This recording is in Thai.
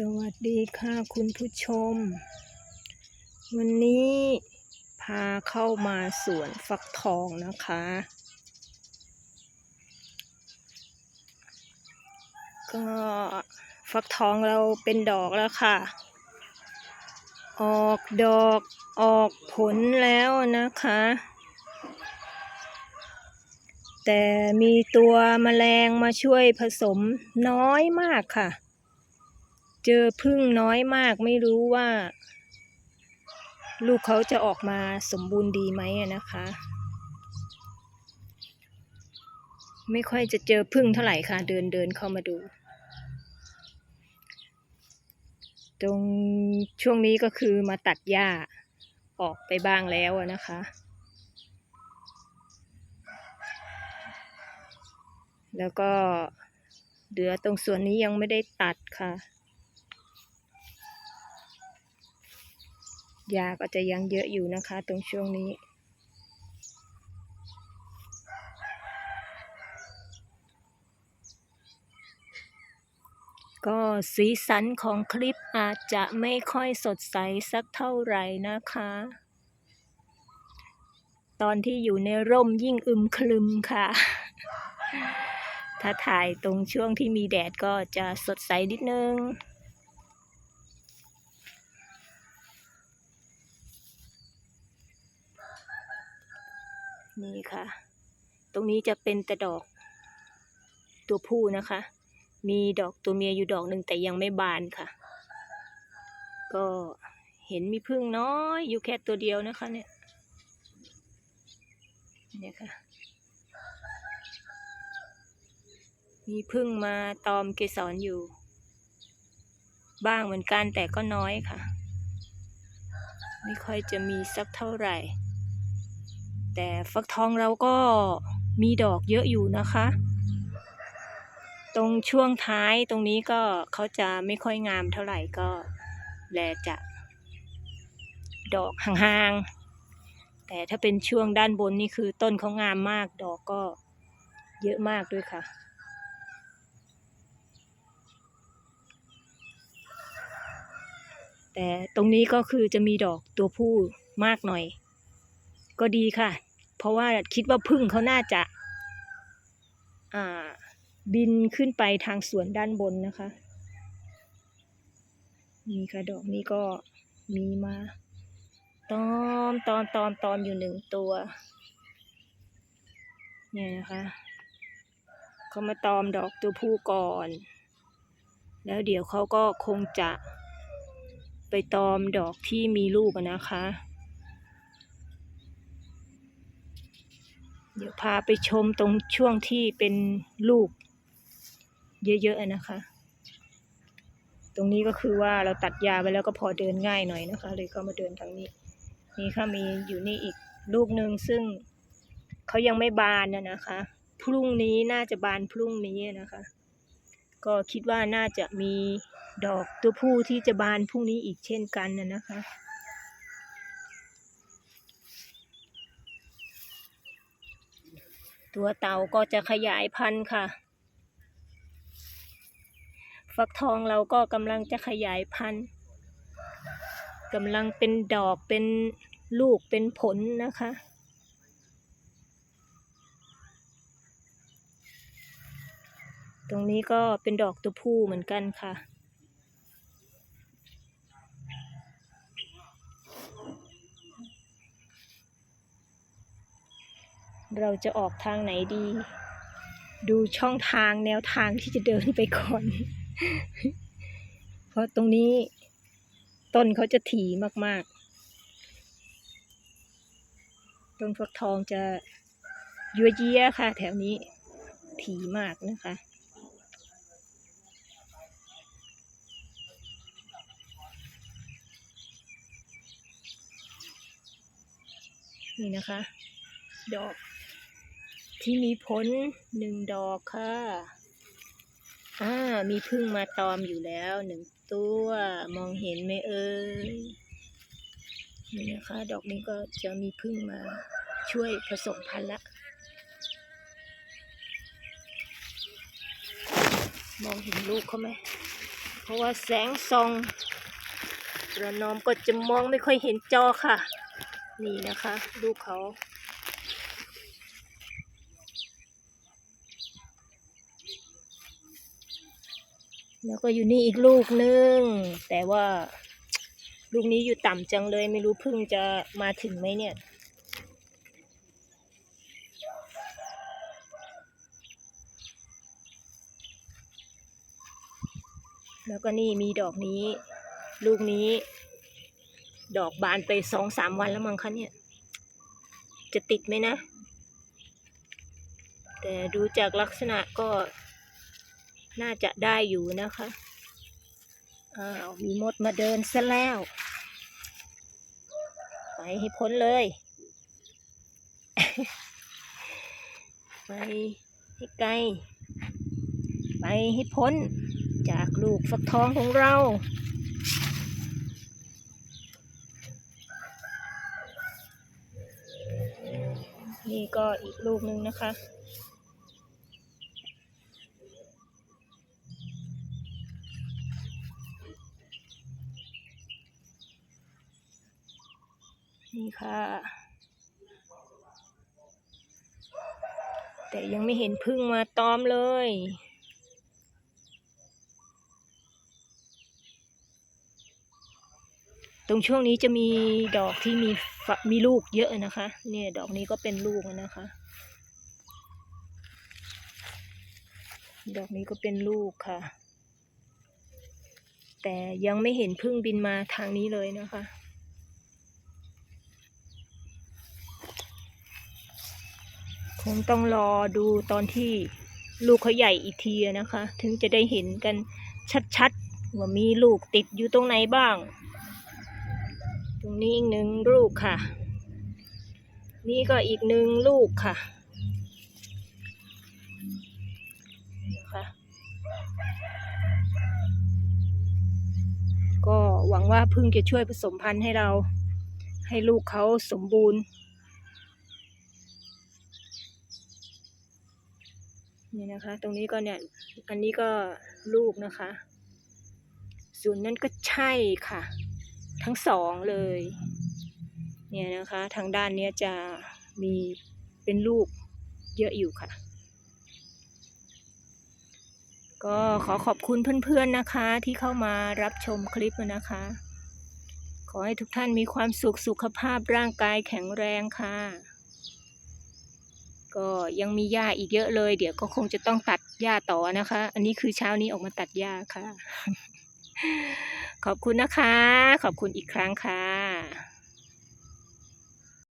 สวัสดีค่ะคุณผู้ชม วันนี้พาเข้ามาสวนฟักทองนะคะ ก็ฟักทองเราเป็นดอกแล้วค่ะ ออกดอกออกผลแล้วนะคะ แต่มีตัวแมลงมาช่วยผสมน้อยมากค่ะ เจอพึ่งน้อยมากไม่รู้ว่า ลูกเขาจะออกมาสมบูรณ์ดีไหมนะคะ ไม่ค่อยจะเจอพึ่งเท่าไหร่ค่ะ เดินเดินเข้ามาดู ตรงช่วงนี้ก็คือมาตัดหญ้าออกไปบ้างแล้วนะคะแล้วก็เหลือตรงส่วนนี้ยังไม่ได้ตัดค่ะ ยาก็จะยังเยอะอยู่นะคะ ตรงช่วงนี้ ก็สีสันของคลิปอาจจะไม่ค่อยสดใสสักเท่าไหร่นะคะ ตอนที่อยู่ในร่มยิ่งอึมครึมค่ะ ถ้าถ่ายตรงช่วงที่มีแดดก็จะสดใสนิดนึง นี่ค่ะ ตรงนี้จะเป็นแต่ดอกตัวผู้นะคะ มีดอกตัวเมียอยู่ดอกหนึ่งแต่ยังไม่บานค่ะ ก็เห็นมีพึ่งน้อยอยู่แค่ตัวเดียวนะคะเนี่ยเนี่ยค่ะ มีพึ่งมาตอมเกสรอยู่ บ้างเหมือนกันแต่ก็น้อยค่ะ ไม่ค่อยจะมีสักเท่าไหร่ แต่ฟักทองเราก็มีดอกเยอะอยู่นะคะ ตรงช่วงท้ายตรงนี้ก็เขาจะไม่ค่อยงามเท่าไหร่ก็แลจะ ดอกห่างๆ แต่ถ้าเป็นช่วงด้านบนนี่คือต้นเขางามมากดอกก็เยอะมากด้วยค่ะแต่ตรงนี้ก็คือจะมีดอกตัวผู้มากหน่อย ก็ดีค่ะ เพราะว่าคิดว่าพึ่งเขาน่าจะาบินขึ้นไปทางสวนด้านบนนะคะ นี่ค่ะดอกนี้ก็มีมาตอมตอมตอมตอมอยู่หนึ่งตัว เนี่ยนะคะเขามาตอมดอกตัวผู้ก่อน แล้วเดี๋ยวเขาก็คงจะไปตอมดอกที่มีลูกนะคะ ดี๋ยวพาไปชมตรงช่วงที่เป็นลูก เยอะๆนะคะ ตรงนี้ก็คือว่าเราตัดยาไปแล้วก็พอเดินง่ายหน่อยนะคะ เลยก็มาเดินทางนี้ นี่ค่ะมีอยู่นี่อีกลูกหนึ่งซึ่งเขายังไม่บานนะนะคะ พรุ่งนี้น่าจะบานพรุ่งนี้นะคะ ก็คิดว่าน่าจะมีดอกตัวผู้ที่จะบานพรุ่งนี้อีกเช่นกันนะนะคะ ตัวเต่าก็จะขยายพันธุ์ค่ะ ฟักทองเราก็กำลังจะขยายพันธุ์กำลังเป็นดอกเป็นลูกเป็นผลนะคะ ตรงนี้ก็เป็นดอกตัวผู้เหมือนกันค่ะ เราจะออกทางไหนดี ดูช่องทางแนวทางที่จะเดินไปก่อน เพราะตรงนี้ ต้นเขาจะถี่มาก ๆ ต้นฟักทองจะยัวเยียค่ะ แถวนี้ถี่มากนะคะนี่นะคะ ดอก ที่มีผลหนึ่งดอกค่ะ อ่า มีพึ่งมาตอมอยู่แล้วหนึ่งตัว มองเห็นไหมเอ่ย นี่นะคะ ดอกนี้ก็จะมีพึ่งมาช่วยผสมพันธุ์ละ มองเห็นลูกเขาไหม เพราะว่าแสงส่องระนอมก็จะมองไม่ค่อยเห็นจอค่ะ นี่นะคะ ลูกเขา แล้วก็อยู่นี่อีกลูกนึง แต่ว่าลูกนี้อยู่ต่ำจังเลย ไม่รู้พึ่งจะมาถึงไหมเนี่ย แล้วก็นี่มีดอกนี้ ลูกนี้ ดอกบานไปสองสามวันแล้วมั้งคะเนี่ย จะติดไหมนะ แต่ดูจากลักษณะก็ น่าจะได้อยู่นะคะอ้าวมีมดมาเดินซะแล้ว ไปให้พ้นเลย ไปให้ไกล ไปให้พ้นจากลูกฟักทองของเรานี่ก็อีกลูกหนึ่งนะคะ นี่ค่ะ แต่ยังไม่เห็นพึ่งมาตอมเลย ตรงช่วงนี้จะมีดอกที่มีฝมีลูกเยอะนะคะ เนี่ยดอกนี้ก็เป็นลูกนะคะ ดอกนี้ก็เป็นลูกค่ะ แต่ยังไม่เห็นพึ่งบินมาทางนี้เลยนะคะ คงต้องรอดูตอนที่ลูกเขาใหญ่อีกทีนะคะ ถึงจะได้เห็นกันชัดๆ ว่ามีลูกติดอยู่ตรงไหนบ้าง ตรงนี้อีกหนึ่งลูกค่ะ นี่ก็อีกหนึ่งลูกค่ะนะคะก็หวังว่าพึ่งจะช่วยผสมพันธุ์ให้เรา ให้ลูกเขาสมบูรณ์ นี่นะคะ ตรงนี้ก็เนี่ย อันนี้ก็ลูกนะคะ ส่วนนั้นก็ใช่ค่ะ ทั้งสองเลย เนี่ยนะคะ ทางด้านเนี้ยจะมีเป็นลูกเยอะอยู่ค่ะ ก็ขอขอบคุณเพื่อนๆนะคะ ที่เข้ามารับชมคลิปนะคะ ขอให้ทุกท่านมีความสุขสุขภาพร่างกายแข็งแรงค่ะ ก็ยังมีหญ้าอีกเยอะเลย เดี๋ยวก็คงจะต้องตัดหญ้าต่อนะคะ อันนี้คือเช้านี้ออกมาตัดหญ้าค่ะ ขอบคุณนะคะ ขอบคุณอีกครั้งค่ะ